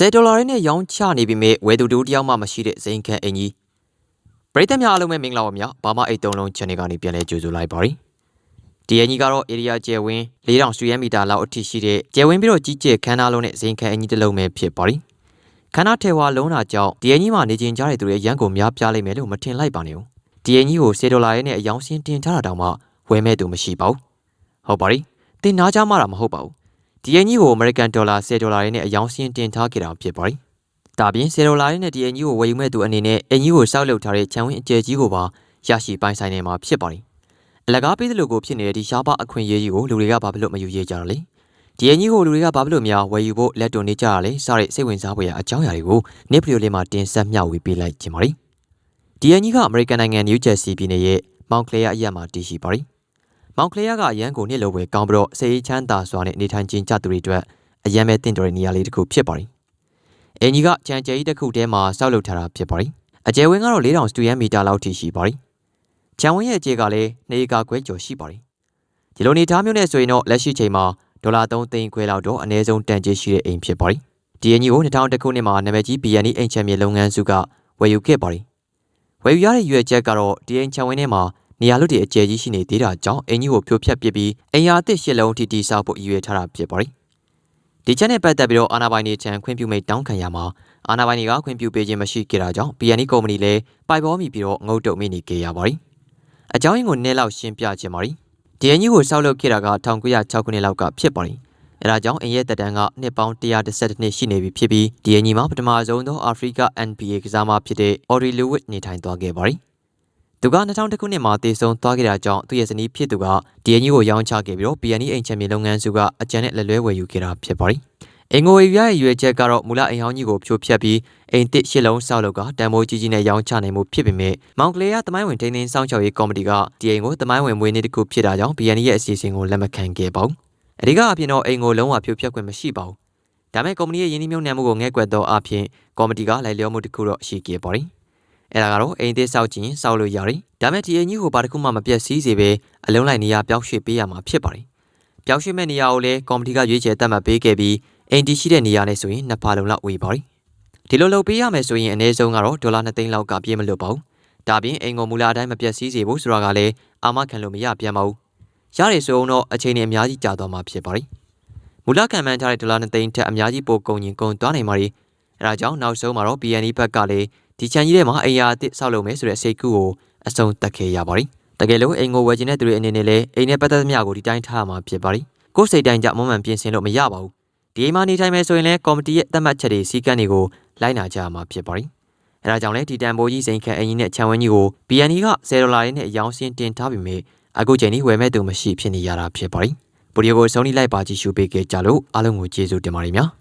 10ဒေါ်လာရင်းနဲ့ရောင်းချနေပြီမဲ့ဝယ်သူတူတယောက်မှမရှိတဲ့ဇိမ်ခံအင်ကြီးပရိသတ်များအားလုံးပဲမင်္ဂလာပါများဘာမှအိတ်သုံးလုံး channel ကနေပြန်လဲကြိုဆိုလိုက်ပါရစေဒီအင်ကြီးကတော့ area ကျယ်ဝင်း4000စတူဒီယံမီတာလောက်အထိရှိတဲ့ကျယ်ဝင်းပြီးတော့ကြီးကျယ်ခန်းနာလုံးနဲ့ဇိမ်ခံအင်ကြီးတစ်လုံးပဲဖြစ်ပါရီခန်းနာထဲဝါလုံးတာကြောင့်ဒီအင်ကြီးမှာနေကျင်ကြတဲ့သူတွေရန်ကုန်များပြားလိမ့်မယ်လို့မထင်လိုက်ပါနဲ့ဦးဒီအင်ကြီးကို10ဒေါ်လာရင်းနဲ့အယောင်စင်းတင်ထားတာတောင်မှဝယ်မဲ့သူမရှိပါဘူးဟုတ်ပါရီတင်နာကြမှာတာမဟုတ်ပါဘူး ဒီအင်ကြီးကို American Dollar 10ဒေါ်လာရင်းနဲ့အယောင်စင်းတင်ထားခဲ့တာဖြစ်ပါတယ်။ဒါပြင်10ဒေါ်လာရင်းနဲ့ဒီအင်ကြီးကိုဝယ်ယူမဲ့သူအနေနဲ့အင်ကြီးကိုစောက်လုပ်ထားတဲ့ခြံဝင်းအကျယ်ကြီးကိုပါရရှိပိုင်ဆိုင်နေမှာဖြစ်ပါတယ်။အလကားပေးသလိုကိုဖြစ်နေတဲ့ဒီရှားပါအခွင့်အရေးကြီးကိုလူတွေကဘာဖြစ်လို့မယူရဲကြတော့လဲ။ဒီအင်ကြီးကိုလူတွေကဘာဖြစ်လို့များဝယ်ယူဖို့လက်တွန်နေကြရလဲစတဲ့စိတ်ဝင်စားဖွယ်ရာအကြောင်းအရာတွေကိုနေ့ဗီဒီယိုလေးမှာတင်ဆက်မျှဝေပေးလိုက်ခြင်းပါတယ်။ဒီအင်ကြီးကအမေရိကန်နိုင်ငံနယူးဂျာစီပြည်နယ်ရဲ့မောင်ကလေယာအရက်မှာတည်ရှိပါတယ်။ မောင်ကလေးရကအရန်ကိုနှစ်လိုပဲကောင်းပြီးတော့စေးချမ်းသာစွာနဲ့နေထိုင်ခြင်းကြသူတွေအတွက်အရန်ပဲတင့်တော်တဲ့နေရာလေးတစ်ခုဖြစ်ပါတယ်။အင်ကြီးကကြံကျဲကြီးတစ်ခုထဲမှာစောက်လုပ်ထားတာဖြစ်ပါတယ်။အကျယ်ဝင်းကတော့4000စတူဒီယံမီတာလောက်ထိရှိပါတယ်။ခြံဝင်းရဲ့အကျယ်ကလည်းနေကခွဲကျော်ရှိပါတယ်။ဒီလိုနေသားမျိုးနဲ့ဆိုရင်တော့လက်ရှိချိန်မှာဒေါ်လာ3သိန်းခွဲလောက်တော့အနည်းဆုံးတန်ကြေးရှိတဲ့အိမ်ဖြစ်ပါတယ်။ဒီအင်ကြီးကို2000ခုနှစ်မှာနာမည်ကြီး BNI အိမ်ချမ်းမြေလုပ်ငန်းစုကဝယ်ယူခဲ့ပါတယ်။ဝယ်ယူရတဲ့ရွယ်ချက်ကတော့ဒီအိမ်ခြံဝင်းထဲမှာ နေရာလွတ်တွေအကျယ်ကြီးရှိနေသေးတာကြောင့်အင်ကြီးကိုဖြိုဖျက်ပစ်ပြီးအိမ်ယာအသစ်ရှစ်လုံးထိတိဆောက်ဖို့ရည်ရွယ်ထားတာဖြစ်ပါတယ်။ဒီချက်နဲ့ပတ်သက်ပြီးတော့အာနာပိုင်တွေထံခွင့်ပြုမိတ်တောင်းခံရမှာအာနာပိုင်တွေကခွင့်ပြုပေးခြင်းမရှိခဲ့တာကြောင့် BNI ကုမ္ပဏီလည်းပိုက်ပေါ်မိပြီးတော့ငုတ်တုတ်မိနေခဲ့ရပါတယ်။အကြောင်းရင်းကိုနည်းလောက်ရှင်းပြခြင်းပါတယ်။ဒီအင်ကြီးကိုဆောက်လုပ်ခဲ့တာက1906ခုနှစ်လောက်ကဖြစ်ပါတယ်။အဲဒါကြောင့်အင်ရဲ့တက်တန်းကနှစ်ပေါင်း112နှစ်ရှိနေပြီဖြစ်ပြီးဒီအင်ကြီးမှာပထမဆုံးသောအာဖရိက NBA ကစားမဖြစ်တဲ့ Ori Lewis နေထိုင်သွားခဲ့ပါတယ်။ သူက2000ခုနှစ်မှာတည်ဆုံသွားခဲ့တာကြောင့်သူ့ရဲ့ဇနီးဖြစ်သူကဒီအင်ကြီးကိုရောင်းချခဲ့ပြီးတော့ BNI အိမ်ချမ်းမြေလုပ်ငန်းစုကအကြံနဲ့လက်လွဲဝယ်ယူခဲ့တာဖြစ်ပါတယ်။အင်ငိုဝေပြရဲ့ရွေချက်ကတော့မူလအိမ်ဟောင်းကြီးကိုဖြိုဖျက်ပြီးအိမ်တစ်ရှစ်လုံးဆောက်လုပ်ကတန်မိုးကြီးကြီးနဲ့ရောင်းချနိုင်မှုဖြစ်ပေမဲ့မောင်ကလေးကတမိုင်းဝင်ထိန်းသိမ်းစောင့်ရှောက်ရေးကော်မတီကဒီအိမ်ကိုတမိုင်းဝင်မွေးနေ့တစ်ခုဖြစ်တာကြောင့် BNI ရဲ့အစီအစဉ်ကိုလက်မခံခဲ့ပါဘူး။အဓိကအဖြစ်တော့အိမ်ကိုလုံးဝဖြိုဖျက်ခွင့်မရှိပါဘူး။ဒါမဲ့ကုမ္ပဏီရဲ့ယင်းနှိမ့်မြုံနှံမှုကိုငဲ့ကွက်သောအဖြစ်ကော်မတီကလိုက်လျောမှုတစ်ခုတော့ရှိခဲ့ပါတယ်။ အဲ့ဒါကတော့အိမ်သေးဆောက်ခြင်းဆောက်လို့ရတယ်။ဒါမဲ့ဒီအိမ်ကြီးကိုဘာတစ်ခုမှမပြတ်စည်းစေပဲအလုံးလိုက်နေရပြောင်းရွှေ့ပေးရမှာဖြစ်ပါတယ်။ပြောင်းရွှေ့မဲ့နေရာကိုလည်းကော်မတီကရွေးချယ်သတ်မှတ်ပေးခဲ့ပြီးအိမ်တီရှိတဲ့နေရာနဲ့ဆိုရင်နှစ်ဖာလုံလောက်ဝေပါတယ်။ဒီလိုလုပ်ပေးရမယ်ဆိုရင်အနည်းဆုံးကတော့ဒေါ်လာ2သိန်းလောက်ကပြေးမလွတ်ပါဘူး။ဒါပြင်အိမ်ကိုမူလာအတိုင်းမပြတ်စည်းစေဖို့ဆိုတာကလည်းအာမခံလို့မရပြန်ပါဘူး။ရတယ်ဆိုအောင်တော့အချိန်နဲ့အများကြီးကြာသွားမှာဖြစ်ပါတယ်။မူလခံမှန်းထားတဲ့ဒေါ်လာ2သိန်းထက်အများကြီးပိုကုန်ရင်ကုန်သွားနိုင်ပါတယ်။အဲဒါကြောင့်နောက်ဆုံးမှာတော့ BNI ဘက်ကလည်း ဒီချန်ကြီးထဲမှာအိမ်ယာအသစ်ဆောက်လုပ်မယ်ဆိုတဲ့စိတ်ကူးကိုအဆုံးသတ်ခဲ့ရပါတယ်။တကယ်လို့အိမ်ကိုဝယ်ချင်တဲ့သူတွေအနေနဲ့လည်းအိမ်နဲ့ပတ်သက်သမျှကိုဒီတိုင်းထားရမှာဖြစ်ပါတယ်။ကိုယ်စိတ်တိုင်းကြမွမ်းမံပြင်ဆင်လို့မရပါဘူး။ဒီအိမ်မှာနေထိုင်မယ်ဆိုရင်လည်းကော်မတီရဲ့သတ်မှတ်ချက်တွေစည်းကမ်းတွေကိုလိုက်နာကြရမှာဖြစ်ပါတယ်။အဲဒါကြောင့်လည်းဒီတန်ဖိုးကြီးစိန်ခံအရင်နဲ့ခြံဝင်းကြီးကို BNI က10ဒေါ်လာရင်းနဲ့အယောင်စင်းတင်ထားပြီးမြဲအခုချိန်นี้ဝယ်မဲ့သူမရှိဖြစ်နေရတာဖြစ်ပါတယ်။ဗီဒီယိုကိုဆုံးဖြတ်လိုက်ပါကြည့်ရှုပေးခဲ့ကြလို့အားလုံးကိုကျေးဇူးတင်ပါတယ်များ။